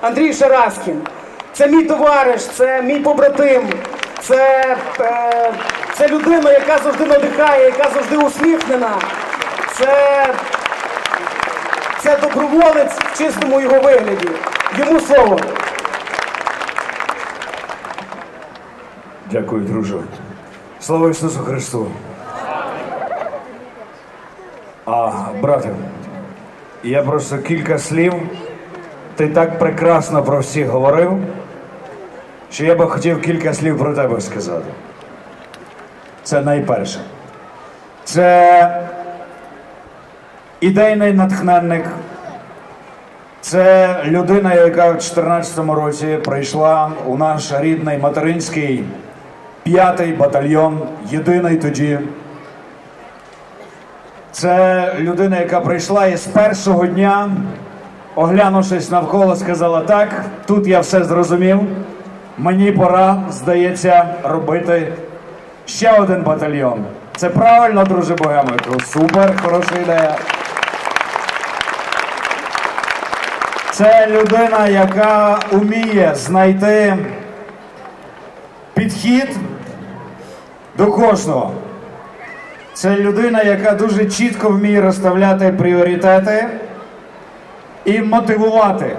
Андрій Шараскін. Це мій товариш, це мій побратим, це, е, це людина, яка завжди надихає, яка завжди усміхнена. Це, це доброволець в чистому його вигляді. Йому слово. Дякую, друже. Слава Ісусу Христу. А, брате, я просто кілька слів. Ти так прекрасно про всіх говорив, що я би хотів кілька слів про тебе сказати. Це найперше. Це ідейний натхненник. Це людина, яка в 2014 році прийшла у наш рідний материнський п'ятий батальйон, єдиний тоді. Це людина, яка прийшла і з першого дня, оглянувшись навколо, сказала: так, тут я все зрозумів. Мені пора, здається, робити ще один батальйон. Це правильно, друже Богемику. Супер, хороша ідея. Це людина, яка уміє знайти підхід до кожного. Це людина, яка дуже чітко вміє розставляти пріоритети і мотивувати.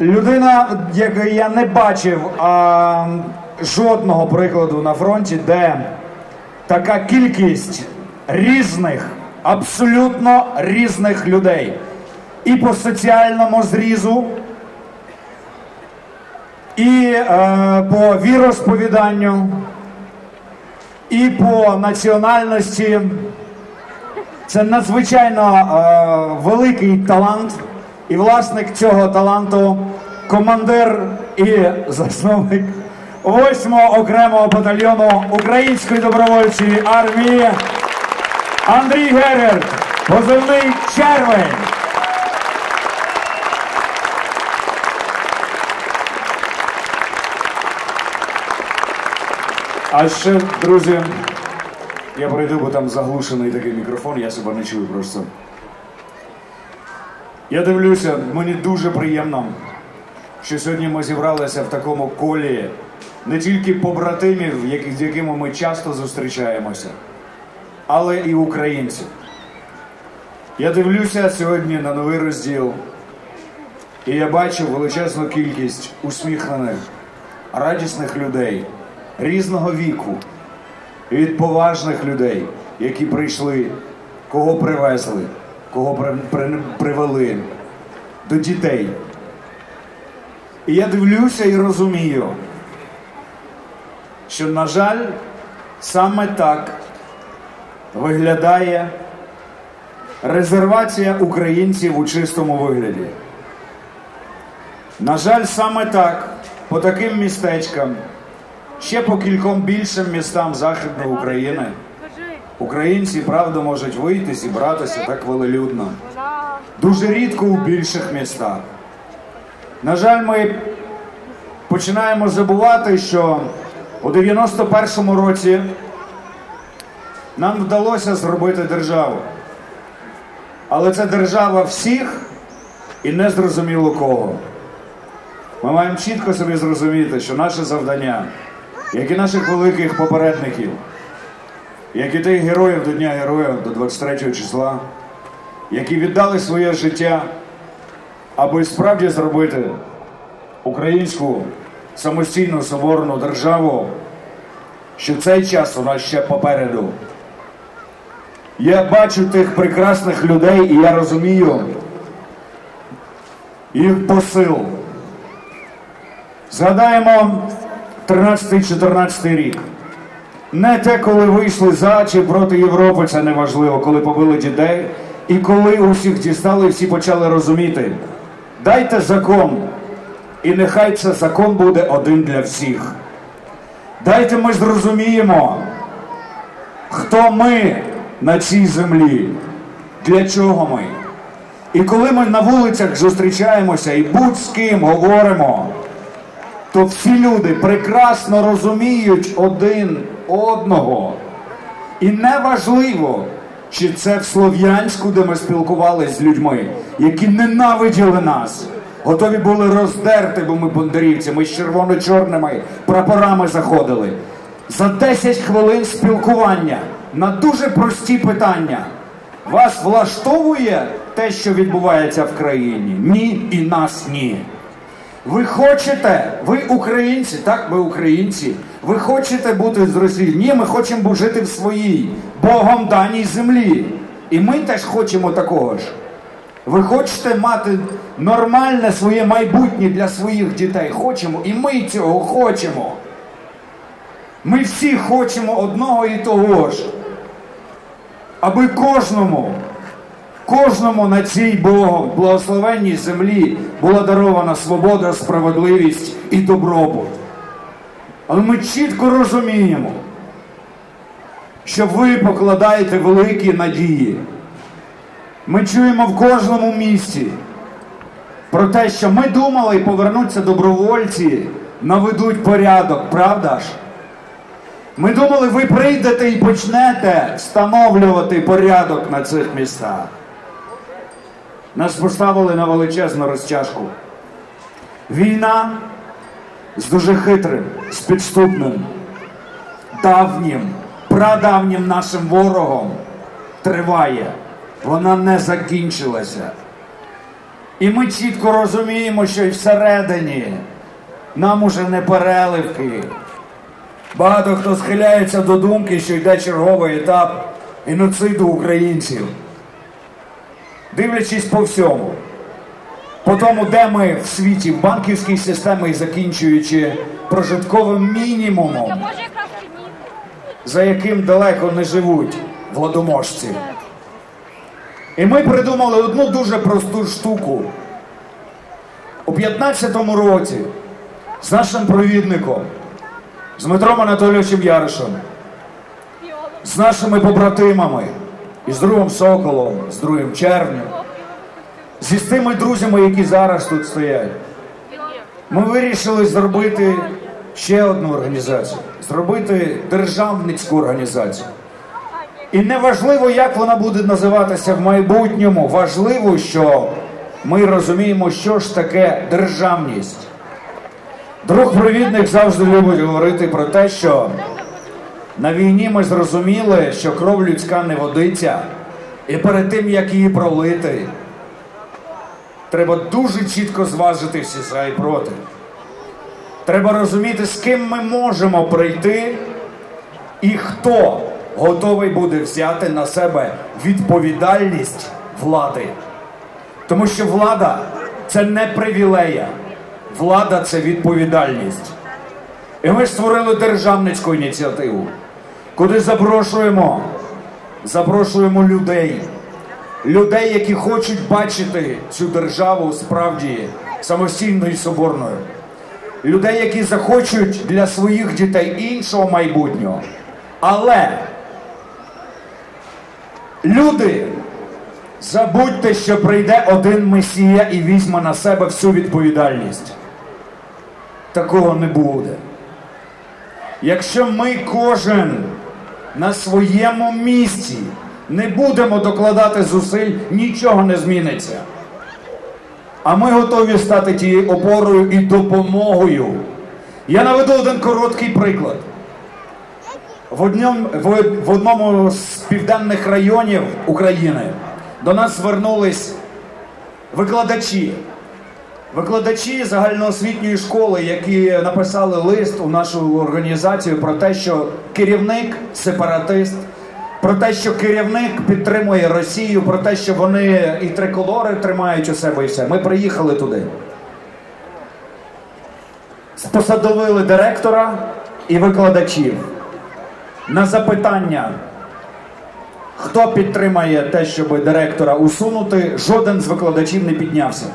Людина, яку я не бачив а, жодного прикладу на фронті, де така кількість різних, абсолютно різних людей. І по соціальному зрізу, і е, по віросповіданню, і по національності. Це надзвичайно е, великий талант, і власник цього таланту командир і засновник 8-го окремого батальйону Української добровольчої армії Андрій Герер, позивний червень. А ще, друзі, я пройду, бо там заглушений такий мікрофон, я себе не чую просто. Я дивлюся, мені дуже приємно, що сьогодні ми зібралися в такому колі не тільки побратимів, з якими ми часто зустрічаємося, але і українців. Я дивлюся сьогодні на новий розділ, і я бачу величезну кількість усміхнених, радісних людей різного віку, від поважних людей, які прийшли, кого привезли, кого при, при- привели, до дітей. І я дивлюся і розумію, що, на жаль, саме так виглядає резервація українців у чистому вигляді. На жаль, саме так, по таким містечкам, ще по кільком більшим містам Західної України, українці, правда, можуть вийти, зібратися так велелюдно. Дуже рідко у більших містах. На жаль, ми починаємо забувати, що у 91-му році нам вдалося зробити державу. Але це держава всіх і не зрозуміло кого. Ми маємо чітко собі зрозуміти, що наше завдання, як і наших великих попередників, як і тих героїв до Дня Героїв, до 23 числа, які віддали своє життя, аби справді зробити українську самостійну соборну державу, що цей час у нас ще попереду. Я бачу тих прекрасних людей і я розумію їх посил. Згадаємо 13-14 рік. Не те, коли вийшли за чи проти Європи, це не важливо, коли побили дітей, і коли усіх дістали, всі почали розуміти. Дайте закон, і нехай це закон буде один для всіх. Дайте ми зрозуміємо, хто ми на цій землі, для чого ми. І коли ми на вулицях зустрічаємося і будь з ким говоримо, то всі люди прекрасно розуміють один одного. І неважливо, чи це в Слов'янську, де ми спілкувалися з людьми, які ненавиділи нас, готові були роздерти, бо ми бондарівці, ми з червоно-чорними прапорами заходили. За 10 хвилин спілкування на дуже прості питання. Вас влаштовує те, що відбувається в країні? Ні, і нас ні. Ви хочете, ви українці, так, ми українці. Ви хочете бути з Росією? Ні, ми хочемо жити в своїй Богом даній землі. І ми теж хочемо такого ж. Ви хочете мати нормальне своє майбутнє для своїх дітей? Хочемо, і ми цього хочемо. Ми всі хочемо одного і того ж. Аби кожному, кожному на цій Богом благословенній землі була дарована свобода, справедливість і добробут. Але ми чітко розуміємо, що ви покладаєте великі надії. Ми чуємо в кожному місті про те, що ми думали, повернуться добровольці, наведуть порядок, правда ж? Ми думали, ви прийдете і почнете встановлювати порядок на цих містах. Нас поставили на величезну розтяжку. Війна з дуже хитрим, з підступним, давнім, прадавнім нашим ворогом триває. Вона не закінчилася. І ми чітко розуміємо, що і всередині нам уже не переливки. Багато хто схиляється до думки, що йде черговий етап геноциду українців. Дивлячись по всьому, по тому, де ми в світі, в банківській системі, закінчуючи прожитковим мінімумом, за яким далеко не живуть владоможці. І ми придумали одну дуже просту штуку. У 15-му році з нашим провідником, з Дмитром Анатолійовичем Яришем, з нашими побратимами, і з другом Соколом, з другим Червнем, зі тими друзями, які зараз тут стоять, ми вирішили зробити ще одну організацію, зробити державницьку організацію. І не важливо, як вона буде називатися в майбутньому. Важливо, що ми розуміємо, що ж таке державність. Друг провідник завжди любить говорити про те, що на війні ми зрозуміли, що кров людська не водиться, і перед тим, як її пролити, треба дуже чітко зважити всі за і проти. Треба розуміти, з ким ми можемо прийти і хто готовий буде взяти на себе відповідальність влади. Тому що влада це не привілея, влада це відповідальність. І ми створили державницьку ініціативу, куди запрошуємо, запрошуємо людей, людей, які хочуть бачити цю державу справді самостійною і соборною. Людей, які захочуть для своїх дітей іншого майбутнього. Але люди, забудьте, що прийде один месія і візьме на себе всю відповідальність. Такого не буде. Якщо ми кожен на своєму місці не будемо докладати зусиль, нічого не зміниться. А ми готові стати тією опорою і допомогою. Я наведу один короткий приклад. В одному, в, одному з південних районів України до нас звернулись викладачі. Викладачі загальноосвітньої школи, які написали лист у нашу організацію про те, що керівник сепаратист, про те, що керівник підтримує Росію, про те, що вони і триколори тримають у себе і все. Ми приїхали туди. Посадовили директора і викладачів на запитання, хто підтримає те, щоб директора усунути, жоден з викладачів не піднявся.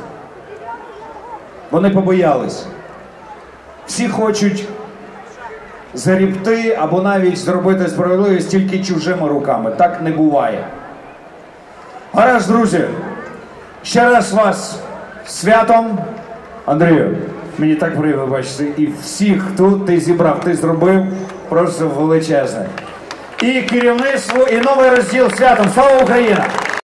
Вони побоялись. Всі хочуть зарібти або навіть зробити справедливість тільки чужими руками. Так не буває. Гаразд, друзі, ще раз вас святом. Андрію, мені так приємно бачити. І всіх тут ти зібрав, ти зробив просто величезне. І керівництво, і новий розділ святом. Слава Україна!